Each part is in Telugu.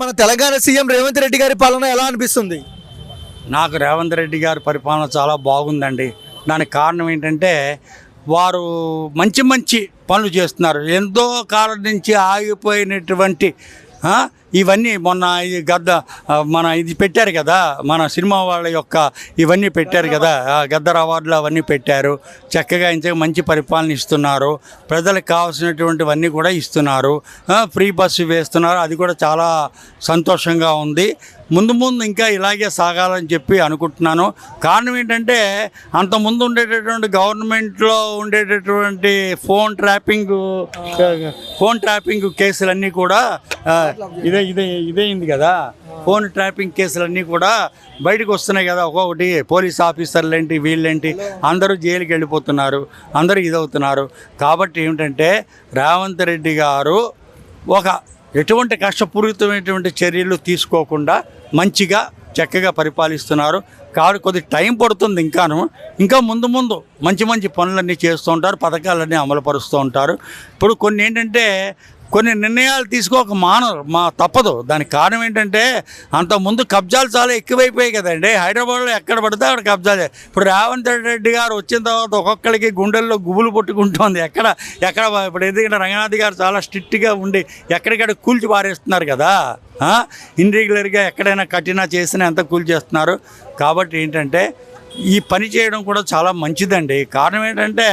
మన తెలంగాణ సీఎం రేవంత్ రెడ్డి గారి పాలన ఎలా అనిపిస్తుంది? నాకు రేవంత్ రెడ్డి గారి పరిపాలన చాలా బాగుందండి. దానికి కారణం ఏంటంటే వారు మంచి మంచి పనులు చేస్తున్నారు. ఎంతో కాలం నుంచి ఆగిపోయినటువంటి ఇవన్నీ మొన్న ఈ గద్ద మన ఇది పెట్టారు కదా మన సినిమా వాళ్ళ యొక్క ఇవన్నీ పెట్టారు కదా ఆ, గద్దర్ అవార్డులు అవన్నీ పెట్టారు. చక్కగా ఇంత మంచి పరిపాలన ఇస్తున్నారు. ప్రజలకు కావాల్సినటువంటివన్నీ కూడా ఇస్తున్నారు. ఫ్రీ బస్సు వేస్తున్నారు. అది కూడా చాలా సంతోషంగా ఉంది. ముందు ముందు ఇంకా ఇలాగే సాగాలని చెప్పి అనుకుంటున్నాను. కారణం ఏంటంటే అంత ముందు ఉండేటటువంటి గవర్నమెంట్లో ఉండేటటువంటి ఫోన్ ట్రాపింగ్ ఫోన్ ట్రాపింగ్ కేసులన్నీ కూడా ఇదే ఇదే ఇదేంది కదా. ఫోన్ ట్రాపింగ్ కేసులన్నీ కూడా బయటకు వస్తున్నాయి కదా. ఒక్కొక్కటి పోలీస్ ఆఫీసర్లు ఏంటి వీళ్ళేంటి అందరూ జైలుకి వెళ్ళిపోతున్నారు అందరూ ఇదవుతున్నారు. కాబట్టి ఏమిటంటే రేవంత్ రెడ్డి గారు ఒక ఎటువంటి కష్టపూరితమైనటువంటి చర్యలు తీసుకోకుండా మంచిగా చక్కగా పరిపాలిస్తున్నారు. కాదు కొద్ది టైం పడుతుంది ఇంకాను. ఇంకా ముందు ముందు మంచి మంచి పనులన్నీ చేస్తూ ఉంటారు పథకాలన్నీ అమలుపరుస్తూ ఉంటారు. ఇప్పుడు కొన్ని ఏంటంటే కొన్ని నిర్ణయాలు తీసుకోక మానరు మా తప్పదు. దానికి కారణం ఏంటంటే అంత ముందు కబ్జాలు చాలా ఎక్కువైపోయాయి కదండి. హైదరాబాద్లో ఎక్కడ పడితే అక్కడ కబ్జాలే ఇప్పుడు రేవంత్ రెడ్డి గారు వచ్చిన తర్వాత ఒక్కొక్కరికి గుండెల్లో గుబులు పుట్టుకుంటోంది. ఎక్కడ ఎక్కడ ఇప్పుడు ఎందుకంటే రంగనాథ్ గారు చాలా స్ట్రిక్ట్గా ఉండి ఎక్కడికక్కడ కూల్చి పారేస్తున్నారు కదా. ఇన్రెగ్యులర్గా ఎక్కడైనా కట్టినా చేసినా ఎంత కూల్ చేస్తున్నారు? కాబట్టి ఏంటంటే ఈ పని చేయడం కూడా చాలా మంచిదండి. కారణం ఏంటంటే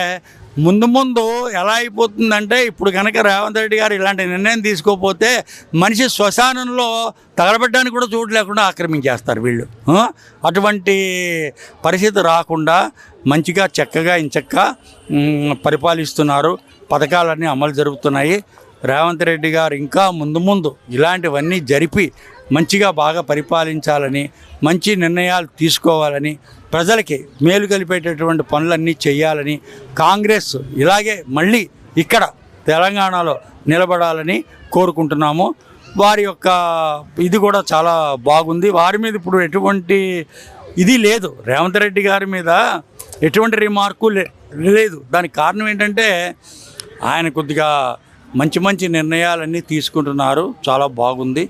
ముందు ముందు ఎలా అయిపోతుందంటే ఇప్పుడు కనుక రేవంత్ రెడ్డి గారు ఇలాంటి నిర్ణయం తీసుకోకపోతే మనిషి శ్మశానంలో తగలబెట్టడానికి కూడా చోటు లేకుండా ఆక్రమించేస్తారు వీళ్ళు. అటువంటి పరిస్థితి రాకుండా మంచిగా చక్కగా ఇంచక్క పరిపాలిస్తున్నారు. పథకాలన్నీ అమలు జరుగుతున్నాయి. రేవంత్ రెడ్డి గారు ఇంకా ముందు ముందు ఇలాంటివన్నీ జరిపి మంచిగా బాగా పరిపాలించాలని మంచి నిర్ణయాలు తీసుకోవాలని ప్రజలకి మేలు కలిపేటటువంటి పనులన్నీ చేయాలని కాంగ్రెస్ ఇలాగే మళ్ళీ ఇక్కడ తెలంగాణలో నిలబడాలని కోరుకుంటున్నాము. వారి యొక్క ఇది కూడా చాలా బాగుంది. వారి మీద ఇప్పుడు ఎటువంటి ఇది లేదు. రేవంత్ రెడ్డి గారి మీద ఎటువంటి రిమార్కు లే- లేదు. దానికి కారణం ఏంటంటే ఆయన కొద్దిగా మంచి మంచి నిర్ణయాలన్నీ తీసుకుంటున్నారు. చాలా బాగుంది.